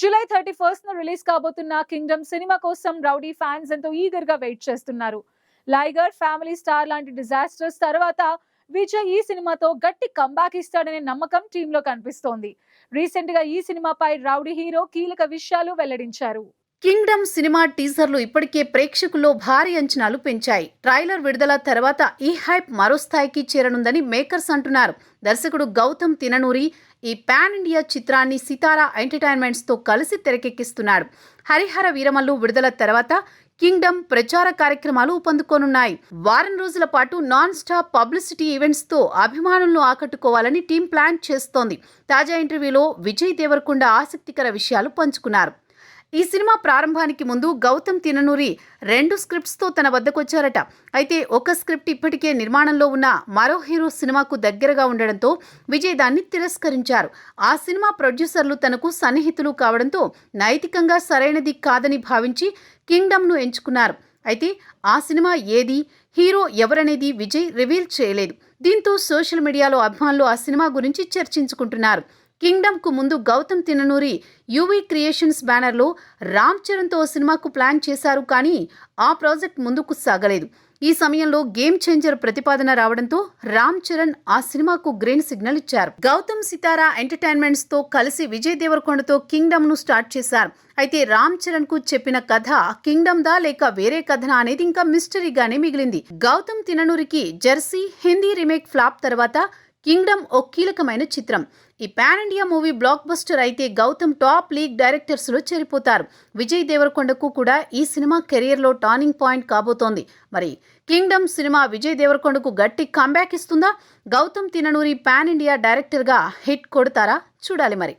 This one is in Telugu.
జూలై థర్టీ ఫస్ట్ న రిలీజ్ కాబోతున్న కింగ్డమ్ సినిమా కోసం రౌడీ ఫ్యాన్స్ ఎంతో ఈగర్గా వెయిట్ చేస్తున్నారు. లైగర్ ఫ్యామిలీ స్టార్ లాంటి డిజాస్టర్స్ తర్వాత విజయ్ ఈ సినిమాతో గట్టి కంబ్యాక్ ఇస్తాడనే నమ్మకం టీంలో కనిపిస్తోంది. రీసెంట్గా ఈ సినిమాపై రౌడీ హీరో కీలక విషయాలు వెల్లడించారు. కింగ్డమ్ సినిమా టీజర్లు ఇప్పటికే ప్రేక్షకుల్లో భారీ అంచనాలు పెంచాయి. ట్రైలర్ విడుదల తర్వాత ఈ హైప్ మరో స్థాయికి చేరనుందని మేకర్స్ అంటున్నారు. దర్శకుడు గౌతమ్ తిననూరి ఈ పాన్ ఇండియా చిత్రాన్ని సితారా ఎంటర్టైన్మెంట్స్తో కలిసి తెరకెక్కిస్తున్నాడు. హరిహర వీరమల్లు విడుదల తర్వాత కింగ్డమ్ ప్రచార కార్యక్రమాలు ఊపందుకోనున్నాయి. వారం రోజుల పాటు నాన్ స్టాప్ పబ్లిసిటీ ఈవెంట్స్తో అభిమానులను ఆకట్టుకోవాలని టీం ప్లాన్ చేస్తోంది. తాజా ఇంటర్వ్యూలో విజయ్ దేవరకొండ ఆసక్తికర విషయాలు పంచుకున్నారు. ఈ సినిమా ప్రారంభానికి ముందు గౌతమ్ తిననూరి రెండు స్క్రిప్ట్స్తో తన వద్దకొచ్చారట. అయితే ఒక స్క్రిప్ట్ ఇప్పటికే నిర్మాణంలో ఉన్న మరో హీరో సినిమాకు దగ్గరగా ఉండడంతో విజయ్ దాన్ని తిరస్కరించారు. ఆ సినిమా ప్రొడ్యూసర్లు తనకు సన్నిహితులు కావడంతో నైతికంగా సరైనది కాదని భావించి కింగ్డమ్ను ఎంచుకున్నారు. అయితే ఆ సినిమా ఏది? హీరో ఎవరనేది విజయ్ రివీల్ చేయలేదు. దీంతో సోషల్ మీడియాలో అభిమానులు ఆ సినిమా గురించి చర్చించుకుంటున్నారు. కింగ్డమ్కు ముందు గౌతమ్ తిననూరి యూవీ క్రియేషన్స్ బ్యానర్లో రామ్ చరణ్తో సినిమాకు ప్లాన్ చేశారు కానీ ఆ ప్రాజెక్ట్ ముందుకు సాగలేదు. ఈ సమయంలో గేమ్ చేంజర్ ప్రతిపాదన రావడంతో రామ్ చరణ్ ఆ సినిమాకు గ్రీన్ సిగ్నల్ ఇచ్చారు. గౌతమ్ సితారా ఎంటర్టైన్మెంట్స్తో కలిసి విజయ్ దేవరకొండతో కింగ్డమ్ను స్టార్ట్ చేశారు. అయితే రామ్ చరణ్కు చెప్పిన కథ కింగ్డమ్ దా లేక వేరే కథనా అనేది ఇంకా మిస్టరీగానే మిగిలింది. గౌతమ్ తిననూరికి జెర్సీ హిందీ రీమేక్ ఫ్లాప్ తర్వాత కింగ్డమ్ ఓ కీలకమైన చిత్రం. ఈ pan India movie blockbuster అయితే గౌతమ్ టాప్ లీగ్ డైరెక్టర్స్లో చేరిపోతారు. విజయ్ దేవరకొండకు కూడా ఈ సినిమా కెరియర్లో టర్నింగ్ పాయింట్ కాబోతోంది. మరి కింగ్డమ్ సినిమా విజయ్ దేవరకొండకు గట్టి కంబ్యాక్ ఇస్తుందా? గౌతమ్ తిననూరి పాన్ ఇండియా డైరెక్టర్గా హిట్ కొడతారా? చూడాలి మరి.